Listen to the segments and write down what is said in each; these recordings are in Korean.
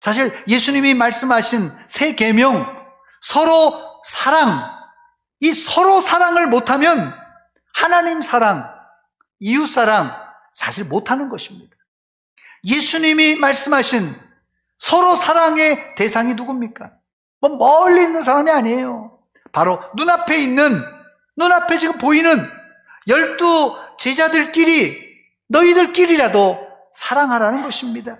사실 예수님이 말씀하신 새 계명 서로 사랑 이 서로 사랑을 못하면 하나님 사랑, 이웃 사랑 사실 못하는 것입니다. 예수님이 말씀하신 서로 사랑의 대상이 누굽니까? 뭐 멀리 있는 사람이 아니에요. 바로 눈앞에 있는 눈앞에 지금 보이는 열두 제자들끼리 너희들끼리라도 사랑하라는 것입니다.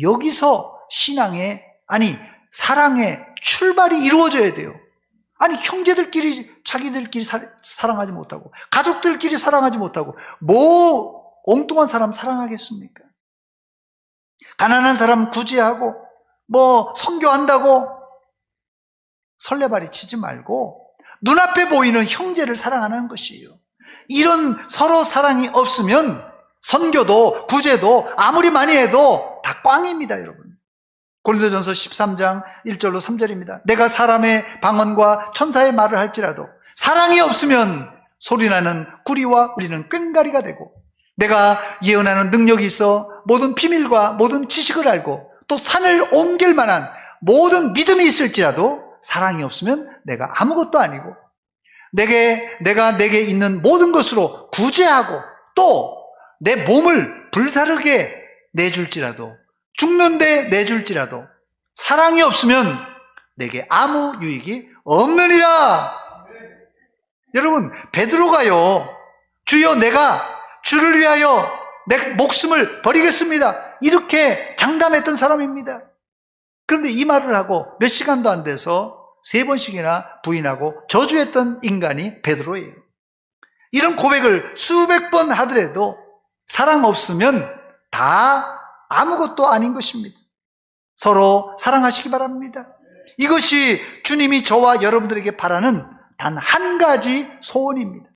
여기서 신앙의 아니 사랑의 출발이 이루어져야 돼요. 아니 형제들끼리 자기들끼리 사, 사랑하지 못하고 가족들끼리 사랑하지 못하고 뭐 엉뚱한 사람 사랑하겠습니까? 가난한 사람 구제하고 뭐 선교한다고 설레발이 치지 말고 눈앞에 보이는 형제를 사랑하는 것이에요. 이런 서로 사랑이 없으면 선교도 구제도 아무리 많이 해도 다 꽝입니다, 여러분. 고린도전서 13장 1절로 3절입니다. 내가 사람의 방언과 천사의 말을 할지라도 사랑이 없으면 소리나는 구리와 울리는 꽹가리가 되고 내가 예언하는 능력이 있어 모든 비밀과 모든 지식을 알고 또 산을 옮길 만한 모든 믿음이 있을지라도 사랑이 없으면 내가 아무것도 아니고 내게 내가 내게 있는 모든 것으로 구제하고 또 내 몸을 불사르게 내줄지라도 죽는데 내줄지라도 사랑이 없으면 내게 아무 유익이 없느니라. 여러분 베드로가요 주여 내가 주를 위하여 내 목숨을 버리겠습니다. 이렇게 장담했던 사람입니다. 그런데 이 말을 하고 몇 시간도 안 돼서 세 번씩이나 부인하고 저주했던 인간이 베드로예요. 이런 고백을 수백 번 하더라도 사랑 없으면 다 아무것도 아닌 것입니다. 서로 사랑하시기 바랍니다. 이것이 주님이 저와 여러분들에게 바라는 단 한 가지 소원입니다.